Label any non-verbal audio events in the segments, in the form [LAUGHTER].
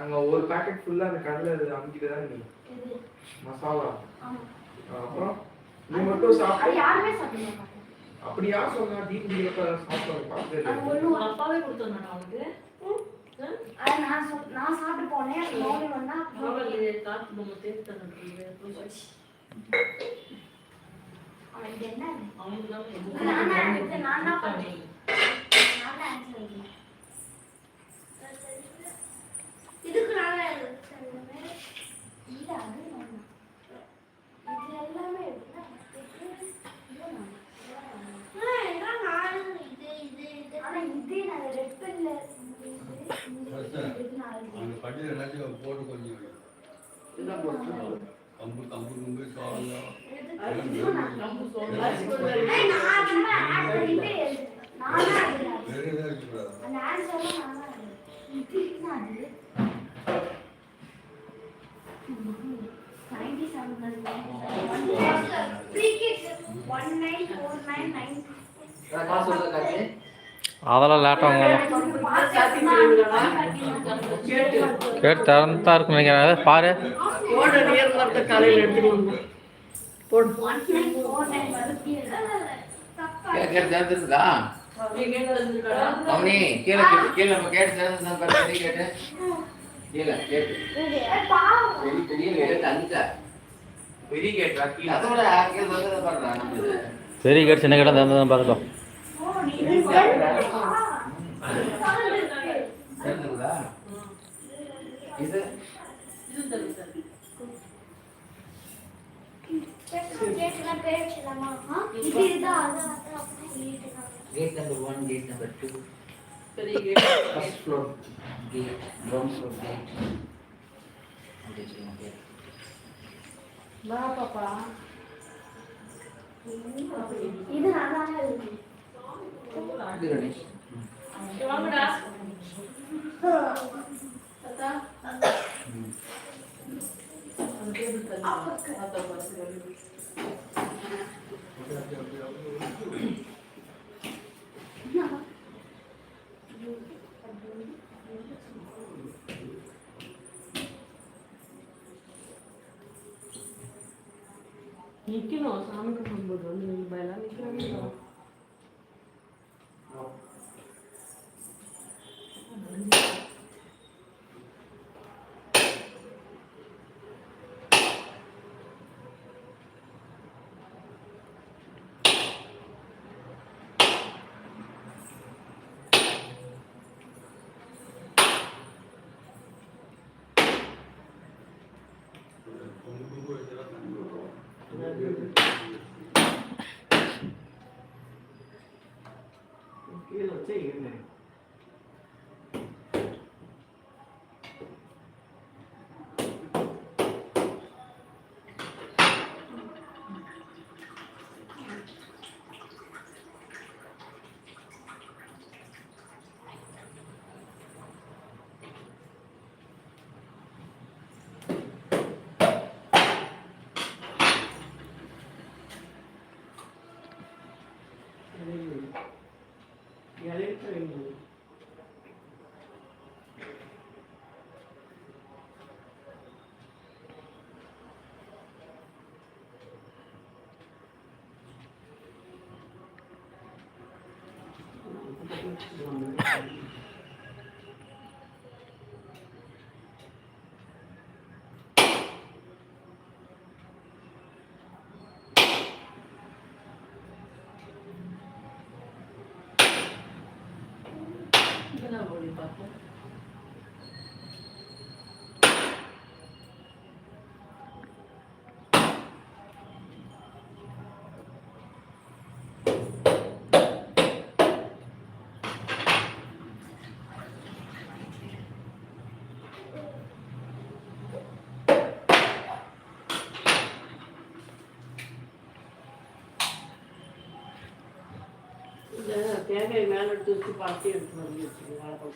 அங்க ஒரு பாக்கெட் ஃபுல்லா அந்த கடலை அமுக்கிட்டு தான் நீ? இது மசாலா. ஆமா. அப்புறம் நீ மட்டும் சாப்பிட்டு யாருமே சாப்பிட மாட்டாங்க. அப்படி யார் சொன்னா டீப் டீப்பா சாப்பிட்டு பார்த்தது அது. ஒண்ணு அப்பாவே கொடுத்தாங்க அவனுக்கு அது நான் நான் சாப்பிட்டு போனேன். மௌனி வந்தா அவன் இது காத்து பொம்மை தேர்த்து தந்துருக்கு அவன் இது என்ன? அவனுக்கு தான் நான் நான் தான் பண்ணேன். நான் தான் answer எழுதினேன். இதுக்கு நான் தான் எழுதினேன். இல்ல, அது நான் தான். இது எல்லாமே இருக்குல்ல? இது, இது நான் தான். ஆனா இது நான் red pen ல இது, இது, இது நான் எழுதினேன். அந்த பட்டியல் எல்லாத்தையும் போட்டு கொஞ்சம் கம்பு கம்பு சோளம் அதெல்லாம் லேட்டாக கேட்டு திறந்து தான் இருக்கும் நினைக்கிறேன் பாரு போட நேர் வரத காலையில் எடுத்துட்டு வந்தோம் போடு 1949 வருது. தப்பா. கேட்க தெரிஞ்சிருக்கா நீங்க எங்க இருந்துருக்கா அவனி கீழே கேட்டு கீழே நம்ம கேட்டு பாரு கேட்டு கீழே கேட்டு. பெரிய பெரிய கேட்டு அங்க பெரிய கேட்டா கீழே அதோட வந்து பாடுறா நம்ம பெரிய கேட்டு சின்ன திறந்து தான் பார்க்கட்டும் ஓ, நீ இது gate number one gate number two first floor gate ground floor gate அப்படி கேட் வா பாப்பா இது நான் தான் எழுதினேன் இது கணேஷ் வாங்கடா தாத்தா அந்த டேபிள் தள்ளி தாத்தா பார்த்து நிற்கணும் சாமி கும்பிடும்போது வந்து நீங்க எல்லாம் நிக்கிறாங்க training. Thank you. 맨날 멀리 가고? தேங்காய் மேலே எடுத்து வச்சு பார்த்து எடுத்து வந்து வச்சுக்கோங்க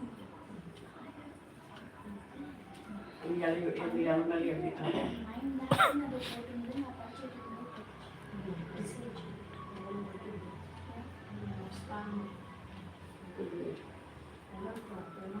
இங்கே அது எப்படி அது மேலே எப்படி நைன்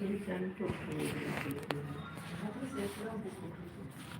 போட்டு நான் படிச்சுட்டு அதுக்குன்னு சொல்லி நைன்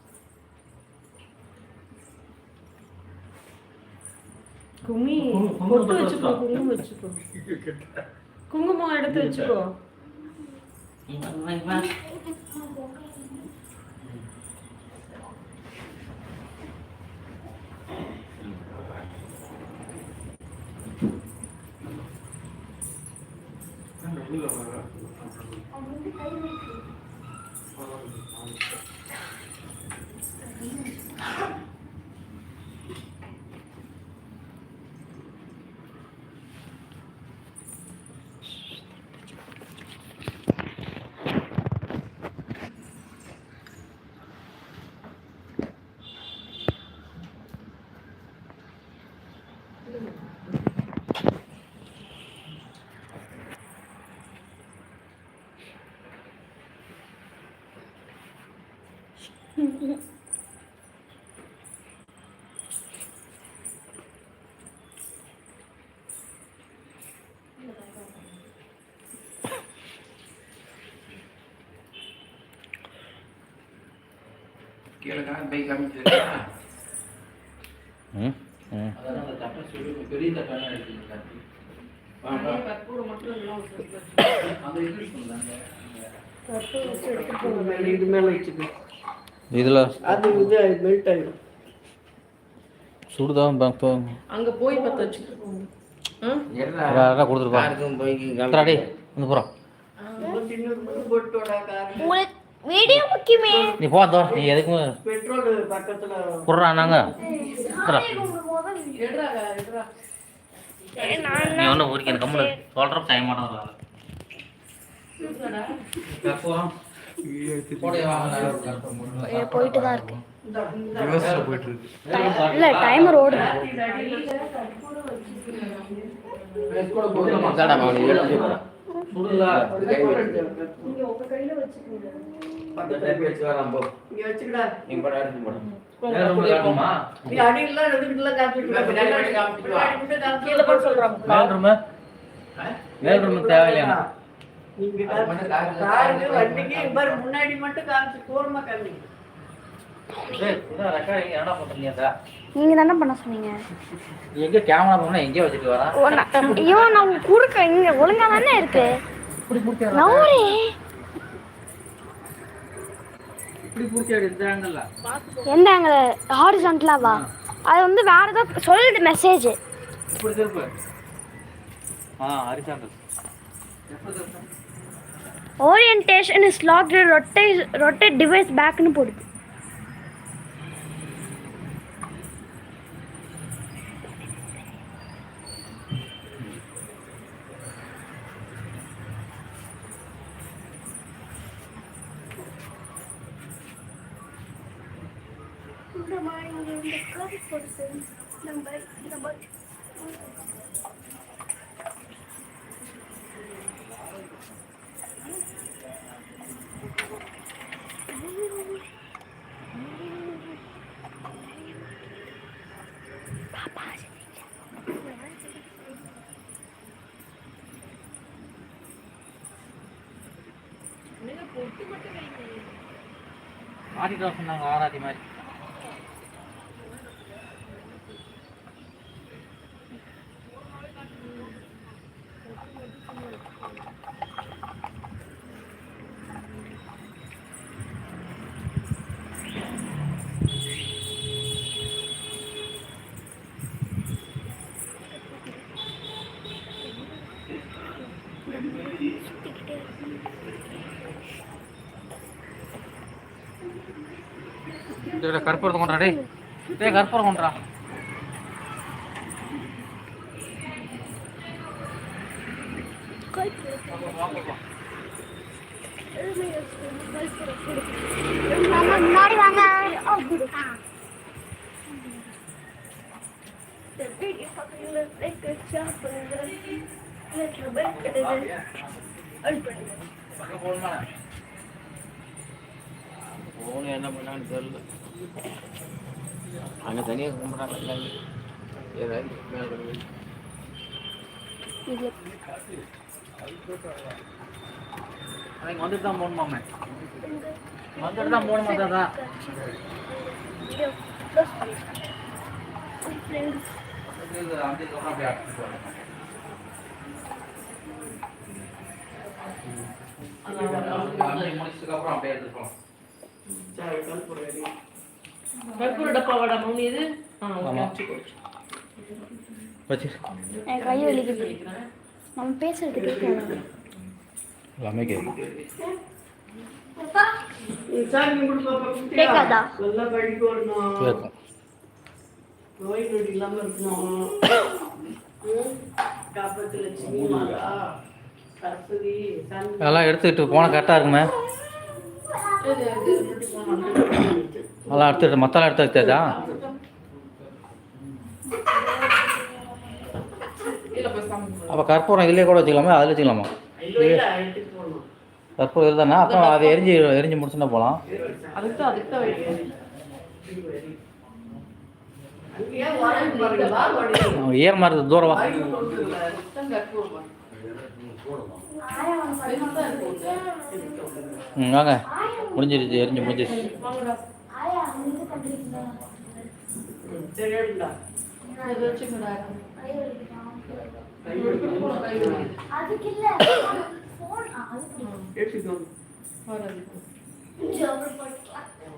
படிச்சுட்டு இருந்தேன் சரி அனுப்பி விட்டுருங்க அது சேர்த்து தான் புக் போட்டுருக்கு இது எடுத்து அதை கொண்டாடு சாம்பார் எடு அப்படியே கும்பிடு இப்படி எடு அப்படியே கும்பிடு. நீ அப்படியே கும்பிடு அப்படியே கும்பிடு இப்படி எடு கீழே இங்க. தூக்கு மேலே மேலே இருந்தா இதுல தூக்கல. இருந்தா நீ நீ உளுந்தாத்தா. வாடா. எடுத்து அப்படியே கும்பிட்டா நல்லா இருக்கா சூடாக இருக்கும் கோபம் பண்ணி கொடு. கும்மி குங்குமம் பொட்டு போட்டு வச்சுக்கோ வச்சுக்கோ. குங்குமம் வச்சுக்கோ குங்குமம் எடுத்து வச்சுக்கோ அந்த உள்ள வர. அது வந்து கை வைக்கு கீழே காமி பை காமிச்சிருக்கா ம் ம் அதெல்லாம் அந்த தட்டை சொல்லி பெரிய தட்டான எடுத்துங்க தட்டி சொல்லாங்க கற்பூரம் வச்சு எடுத்துட்டு இது போங்க. மேல இது மேல வச்சுக்கோ. இதில் அது இது மெல்ட் ஆயிடும். சுடுதான் பார்ப்போம் அங்க போய் பத்த வச்சுட்டு போங்க ஆ? யாரா கொடுத்துருப்பா. யாருக்கும் போய் டாடி வந்து வீடியோ முக்கியமே. நீ போ தோ. நீ எதுக்கும் பெட்ரோல் பக்கத்துல எடுறா எடுறா. நீ ஒன்றும் ஊருக்கு எனக்கு கம்மு சொல்கிறப்ப செய்ய மாட்டேன் போயிட்டு தான் இருக்கு. ரிவர்ஸ்ல போயிட்டு இருக்கு. இல்ல டைமர் ஓடுது. மேல் ரூமு தேவையில்லையா? நீங்க காருக்கு வண்டிக்கு முன்னாடி மட்டும் காமிச்சு நீங்க தானே பண்ண சொன்னீங்க? நீ எங்கே கேமரா போனால் எங்கேயோ வச்சுட்டு வரா? ஓ, நான்- ஐயோ நான் குறுக்க இங்க ஒழுங்கா தானே இருக்கு? இப்படி பூர்த்தி நவுரே இப்படி எந்த ஹாரிசான்டலாவா அது வந்து வேற ஏதோ சொல்லுது மெசேஜ் இப்படி திருப்பு. ஆ ஹரிசாண்டல் எப்படி திருப்பு? ஓரியன்டேஷன் இஸ் லாக்டு ரொட்டை ரொட்டேட் டிவைஸ் பேக்னு போடுது. ஆடிட்டு வர சொன்னாங்க ஆராதி மாதிரி இந்த கற்பூரத்தை கொண்டா டேய். டேய் கற்பூரம் கொண்டா முன்னாடி வாங்க ஃபோன் என்ன பண்ணான்னு தெரியல அங்கே தனியாக கும்பிட்றாங்க ஏதாவது மேலே. அன்னைக்கு வந்துட்டு தான் போகணுமாமே வந்துட்டு தான் போகணுமா அப்படியே அழைச்சிட்டு போகணும். வந்து முடிச்சதுக்கு அப்புறம் அப்படியே சரி கற்பூர ரெடி கற்பூர டப்பா வாடா மௌனி இது ஆ ஓகே வச்சுக்கோ வச்சு. என் கை வலிக்குது நம்ம பேசுறது கேட்கணும் எல்லாமே கேட்கும் சாமி கொடு பாப்பா குட்டியா. கேட்காதா? நல்லா படிக்க வரணும்? கேட்கும். நோய் நொடி இருக்கணும்? [COUGHS] அதெல்லாம் எடுத்துக்கிட்டு போனால் கரெக்டாக இருக்குமே. அதெல்லாம் எடுத்துக்கிட்டு மத்தாலாம் எடுத்து கும்பிடு. அப்போ கற்பூரம் இதுலேயே கூட வச்சுக்கலாமா? அதில் வச்சுக்கலாமா. கற்பூரம் இதுதானே அப்புறம் அதை எரிஞ்சு எரிஞ்சு முடிச்சுன்னா போகலாம் ஈரமாக இருக்குது தூரம் ம் வாங்க முடிஞ்சிருச்சு எரிஞ்சு முடிஞ்சிருச்சு வாங்கடா.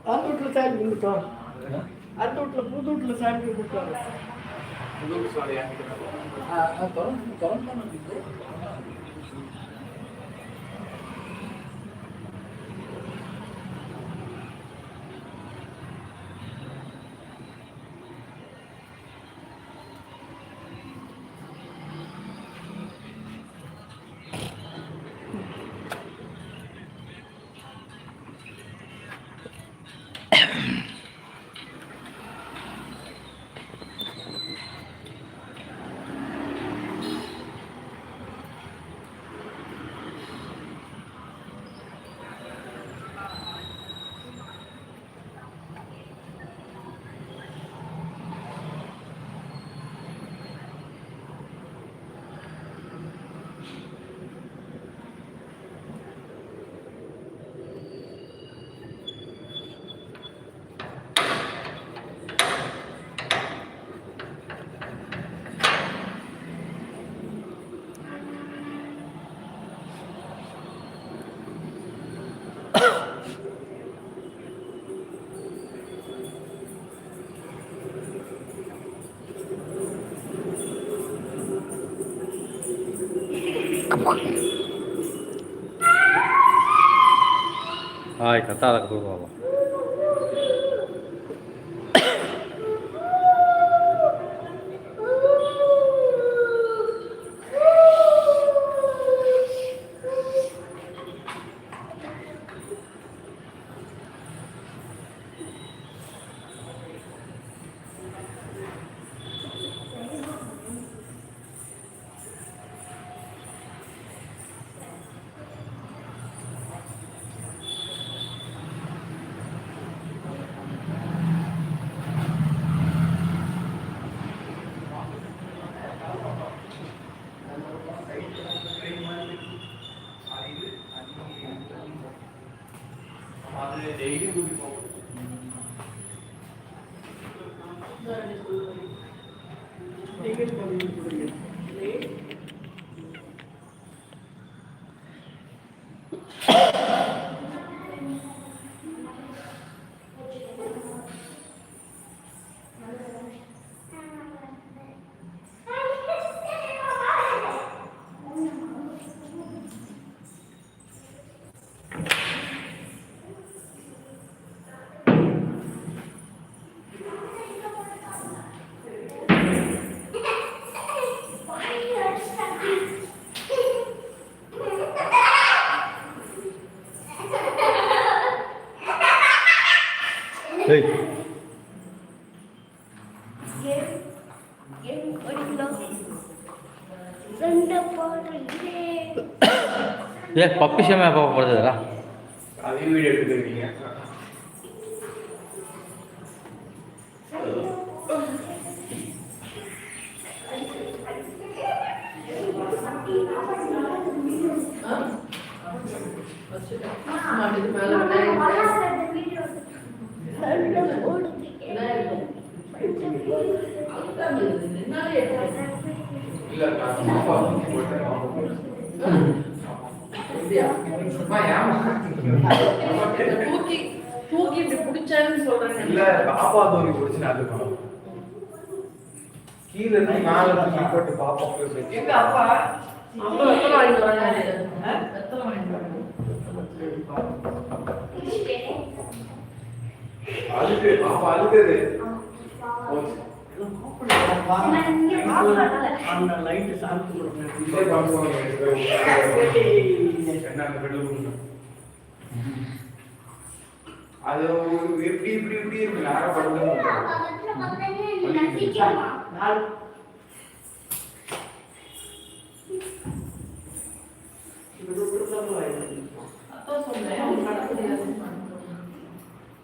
அந்த வீட்டுல சாமி கும்பிட்டோம் அந்த புது சாமி கும்பிட்டோம் ஹாய் கத்தாத தூக்கு பாப்பா அது டெய்லி கூட்டி போகும் டேய் என் போடுறீங்க ஏ பப்பி ஷேமா எப்போ போடுறதுடா அதையும் வீடியோ எடுத்துருக்கீங்க தூக்கி தூக்கி இப்படி பிடிச்சான்னு சொல்றேன் இல்ல பாப்பா தோனி பிடிச்சு நான் பண்ணணும் கீழே இருந்து மேல இருந்து போட்டு பாப்பா போய் வச்சு. எங்க அப்பா அப்பா வெத்தலை வாங்கிட்டு வராங்க வெத்தலை வாங்கிட்டு வராங்க அழுது அப்ப அழுது அந்த லைட் சாப்பிட்டு கொடுங்க அது எப்படி இப்படி இப்படி இருக்கு நேரம் படுத்து